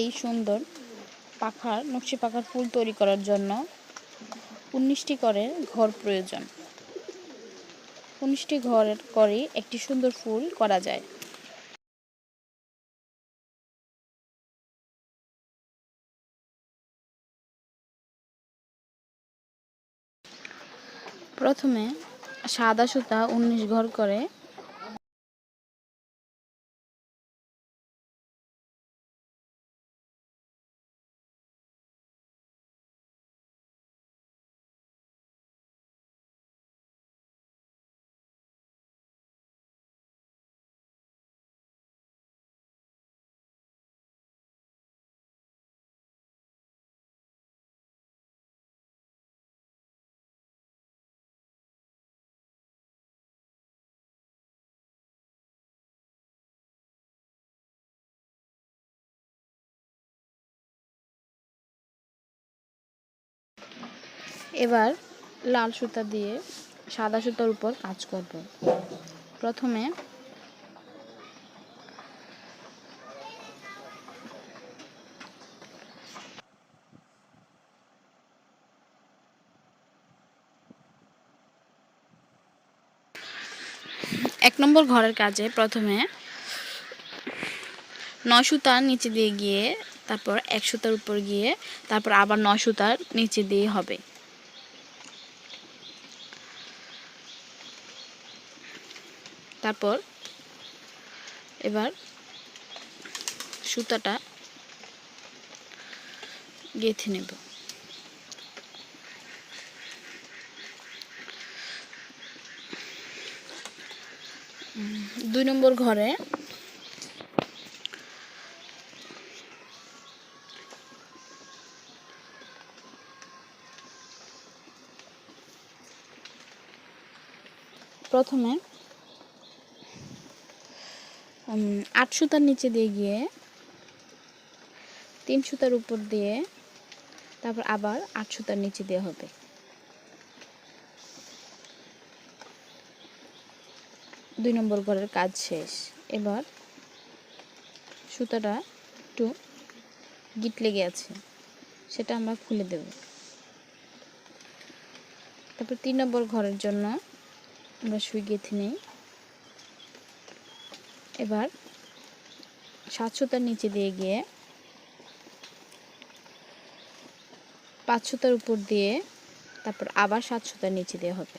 এই সুন্দর পাখার, নকশি পাখার ফুল তৈরি করার জন্য উনিশটি করে ঘর প্রয়োজন। উনিশটি ঘর করে একটি সুন্দর ফুল করা যায়। প্রথমে সাদা সুতা উনিশ ঘর করে এবার লাল সুতা দিয়ে সাদা সুতার উপর কাজ করব। প্রথমে এক নম্বর ঘরের কাজে প্রথমে নয় সুতার নিচে দিয়ে গিয়ে তারপর এক সুতার উপর গিয়ে তারপর আবার নয় সুতার নিচে দিয়ে হবে। তারপর এবার সুতাটা গেঁথে নেব। দুই নম্বর ঘরে প্রথমে আট সুতার নিচে দিয়ে গিয়ে, তিন সুতার উপর দিয়ে, তারপর আবার আট সুতার নিচে দিয়ে হবে। দুই নম্বর ঘরের কাজ শেষ। এবার সুতাটা একটু গিট লেগে আছে, সেটা আমরা খুলে দেব। তারপর তিন নম্বর ঘরের জন্য আমরা সুই গেঁথে নিই। এবার সাত সুতার নিচে দিয়ে গিয়ে পাঁচ সুতার উপর দিয়ে তারপর আবার সাত সুতার নিচে দিয়ে হবে।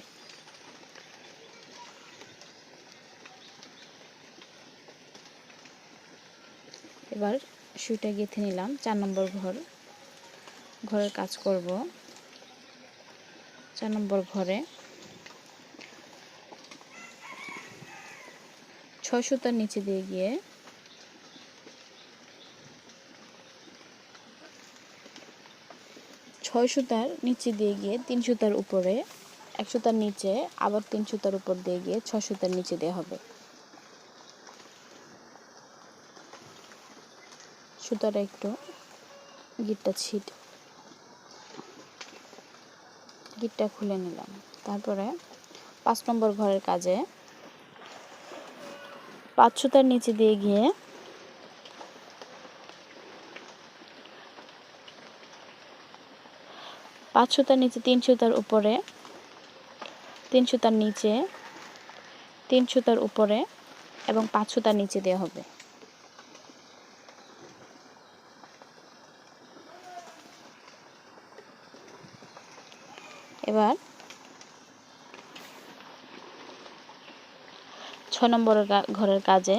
এবার সুইটা গেঁথে নিলাম, চার নম্বর ঘর, ঘরের কাজ করব। চার নম্বর ঘরে ছয় সুতার নিচে দিয়ে গিয়ে ছয় সুতার নিচে দিয়ে গিয়ে তিন সুতার উপরে, এক সুতার নিচে, আবার তিন সুতার উপর দিয়ে গিয়ে ছয় সুতার নিচে দেওয়া হবে। সুতাটা একটু গিটটা ছিট, গিটটা খুলে নিলাম। তারপরে পাঁচ নম্বর ঘরের কাজে পাঁচ সুতার নিচে দিয়ে গিয়ে পাঁচ সুতার নিচে তিন সুতার উপরে তিন সুতার নিচে তিন সুতার উপরে এবং পাঁচ সুতার নিচে দেওয়া হবে। এবার ছ নম্বর ঘরের কাজে।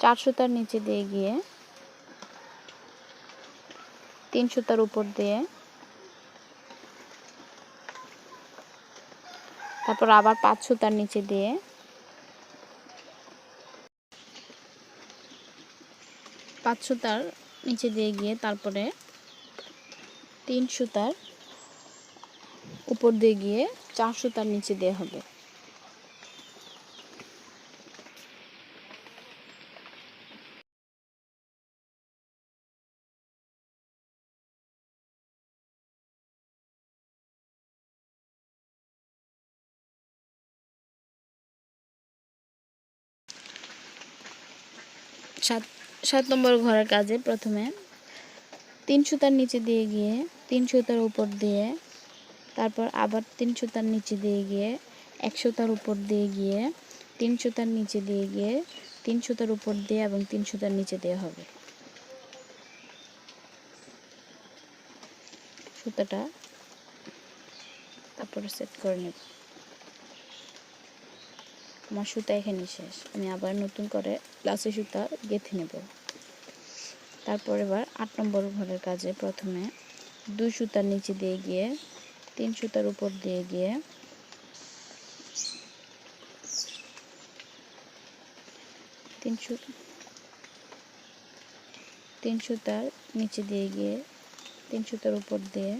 চার সুতার নিচে দিয়ে গিয়ে, তিন সুতার উপর দিয়ে, তারপর আবার পাঁচ সুতার নিচে দিয়ে, পাঁচ সুতার নিচে দিয়ে গিয়ে তারপরে তিন সুতার উপর দিয়ে গিয়ে চার সুতার নিচে দেওয়া হবে। সাত সাত নম্বর ঘরের কাজে প্রথমে তিন সুতার নিচে দিয়ে গিয়ে তিন সুতার উপর দিয়ে, তারপর আবার তিন সুতার নিচে দিয়ে গিয়ে, এক সুতার উপর দিয়ে গিয়ে, তিন সুতার নিচে দিয়ে গিয়ে, তিন সুতার উপর দিয়ে এবং তিন সুতার নিচে দেওয়া হবে। সুতাটা তারপরে সেট করে নেব। আমার সুতা এখানে শেষ। আমি আবার নতুন করে লাসি সুতা গেঁথে নেব। তারপর এবার আট নম্বর ঘরের কাজে প্রথমে দুই সুতার নিচে দিয়ে গিয়ে, তিন সুতার উপর দিয়ে গিয়ে। তিন তিন সুতার নিচে দিয়ে গিয়ে, তিন সুতার উপর দিয়ে।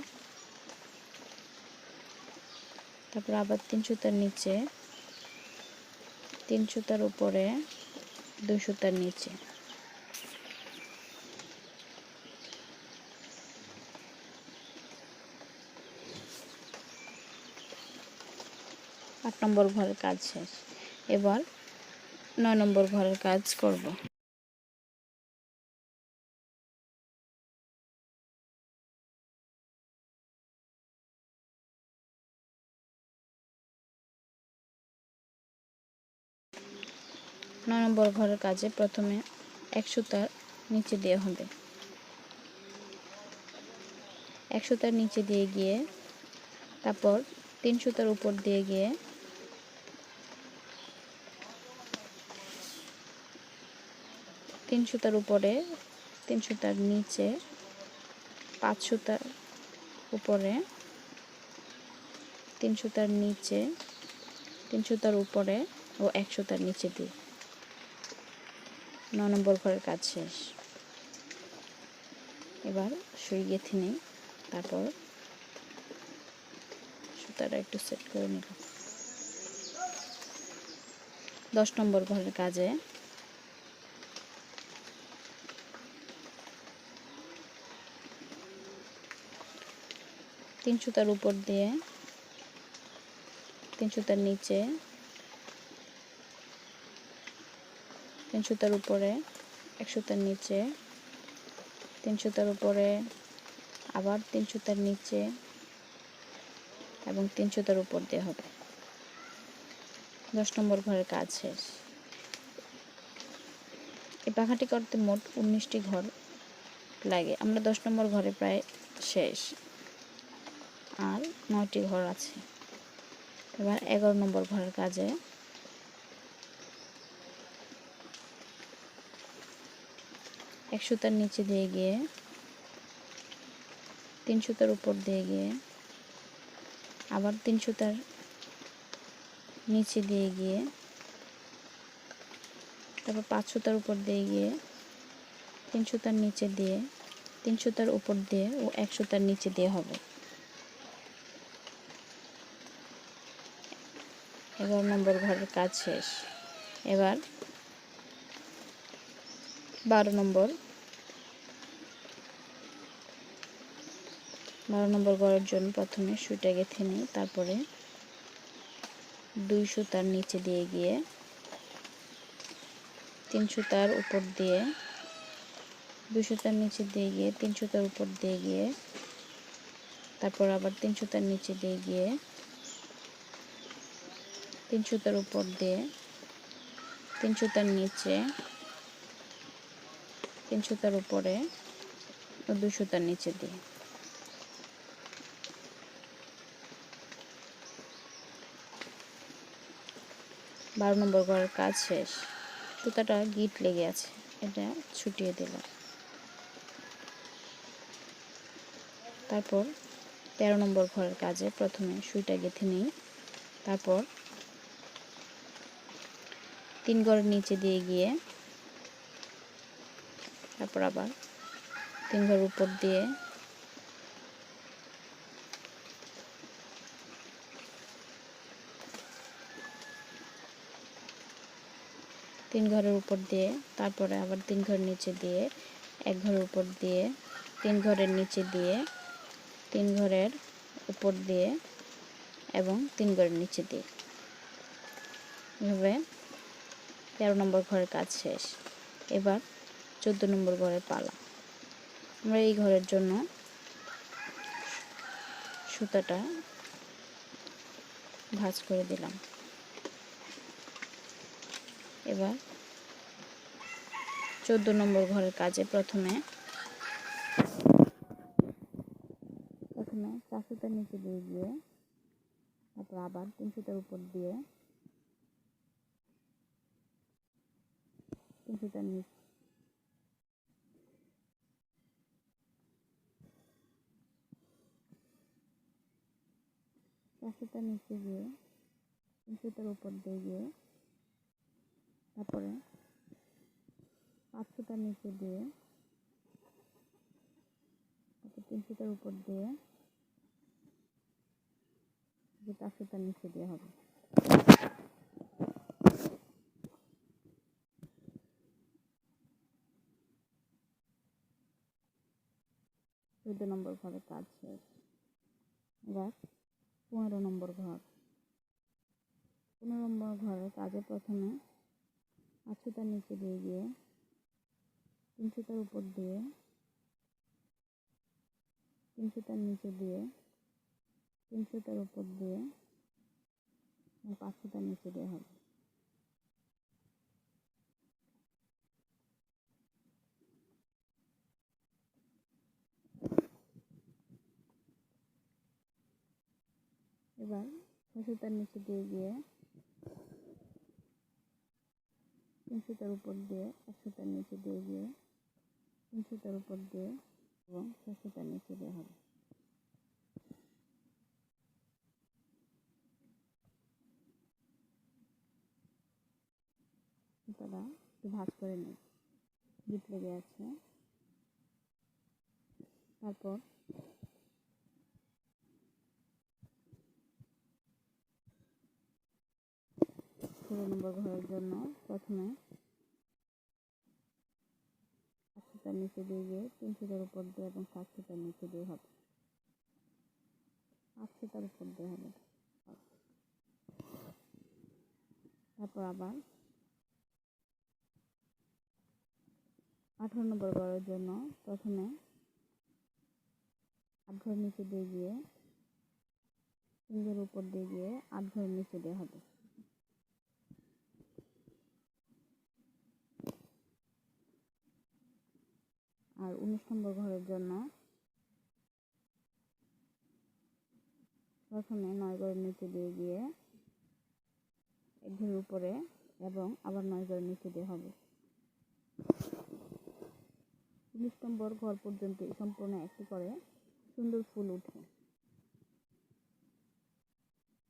তারপর আবার তিন সুতার নিচে, তিন সুতার উপরে, দুই সুতার নিচে। আট নম্বর ঘরের কাজ শেষ। এবার নয় নম্বর ঘরের কাজ করব। নয় নম্বর ঘরের কাজে প্রথমে এক সুতার নিচে দেওয়া হবে। এক সুতার নিচে দিয়ে গিয়ে তারপর তিন সুতার উপর দিয়ে গিয়ে তিন সুতার উপরে, তিন সুতার নিচে, পাঁচ সুতার উপরে, তিন সুতার নিচে, তিন সুতার উপরে ও এক সুতার নিচে দিয়ে। ন নম্বর ঘরের কাজ শেষ। এবার সুই গেঁথে নিই, তারপর সুতাটা একটু সেট করে নিল দশ নম্বর ঘরের কাজে তিন সুতার উপর দিয়ে, তিন সুতার নিচে, তিন সুতার উপরে, এক সুতার নিচে, তিন সুতার উপরে, আবার তিন সুতার নিচে এবং তিন সুতার উপর দিয়ে হবে। দশ নম্বর ঘরের কাজ শেষ। এই পাখাটি করতে মোট উনিশটি ঘর লাগে। আমরা দশ নম্বর ঘরে প্রায় শেষ। নয়টি ঘর আছে। এবার এগারো নম্বর ঘরের কাজে। এক সুতার নিচে দিয়ে গিয়ে, তিন সুতার উপর দিয়ে গিয়ে, আবার তিন সুতার নিচে দিয়ে গিয়ে, তারপর পাঁচ সুতার উপর দিয়ে গিয়ে, তিন সুতার নিচে দিয়ে, তিন সুতার উপর দিয়ে ও এক সুতার নিচে দিয়ে হবে। এগারো নম্বর ঘরের কাজ শেষ। এবার বারো নম্বর। বারো নম্বর ঘরের জন্য প্রথমে সুইটা গেঁথে নিই তারপরে দুই সুতার নিচে দিয়ে গিয়ে তিন সুতার উপর দিয়ে দুই সুতার নিচে দিয়ে গিয়ে তিন সুতার উপর দিয়ে গিয়ে তারপর আবার তিন সুতার নিচে দিয়ে গিয়ে তিন সুতার উপর দিয়ে, তিন সুতার নিচে, তিন সুতার উপরে ও দুই সুতার নিচে দিয়ে। বারো নম্বর ঘরের কাজ শেষ। সুতাটা গিট লেগে আছে, এটা ছুটিয়ে দিলাম। তারপর তেরো নম্বর ঘরের কাজে প্রথমে সুইটা গেঁথে নিই। তারপর তিন ঘরের নিচে দিয়ে গিয়ে, তারপর আবার তিন ঘর উপর দিয়ে, তিন ঘরের উপর দিয়ে, তারপরে আবার তিন ঘর নিচে দিয়ে, এক ঘরের উপর দিয়ে, তিন ঘরের নিচে দিয়ে, তিন ঘরের উপর দিয়ে, এবং তিন ঘরের নিচে দিয়ে। এভাবে তেরো নম্বর ঘরের কাজ শেষ। এবার চোদ্দ নম্বর ঘরের পালা। আমরা এই ঘরের জন্য সুতাটা ভাঁজ করে দিলাম। এবার চোদ্দ নম্বর ঘরের কাজে প্রথমে প্রথমে চার সুতার নিচে দিয়ে গিয়ে তারপর আবার তিন সুতার উপর দিয়ে নিচে চার সুতার নিচে গিয়ে সুতার উপর দিয়ে গিয়ে তারপরে পাঁচ সুতার নিচে দিয়ে তারপর তিন সুতার উপর দিয়ে যে চার সুতার নিচে দিয়ে হবে চোদ্দ নম্বর ঘরের কাজ শেষ। এবার পনেরো নম্বর ঘর। পনেরো নম্বর ঘরে কাজে প্রথমে সুতার নিচে দিয়ে গিয়ে তিন সুতার উপর দিয়ে তিন সুতার নিচে দিয়ে তিন সুতার উপর দিয়ে এবং পাঁচ সুতার নিচে দিয়ে হবে। এবার সুতার নিচে দিয়ে গিয়ে তিন সুতার উপর দিয়ে এক সুতার নিচে দিয়ে গিয়ে তিন সুতার উপর দিয়ে এবং ছয় সুতার নিচে দিয়ে হবে। সুতাটা একটু ভাঁজ করে নিই। গিট লেগে আছে। তারপর ষোলো নম্বর ঘরের জন্য প্রথমে সুতার নিচে দিয়ে গিয়ে তিন সুতার উপর দিয়ে এবং সাত নিচে দিয়ে হবে। সুতার উপর দিয়ে হবে। তারপর আবার আঠারো নম্বর ঘরের জন্য প্রথমে আট ঘর নিচে দিয়ে গিয়ে তিন ঘর উপর দিয়ে গিয়ে আট ঘর নিচে দেওয়া হবে। আর নম্বর ঘরের জন্য। প্রথমে নয় নিচে দিয়ে গিয়ে ঘরের উপরে এবং আবার নয় নিচে দিয়ে হবে। উনিশ নম্বর ঘর পর্যন্ত সম্পূর্ণ একটি করে সুন্দর ফুল উঠে।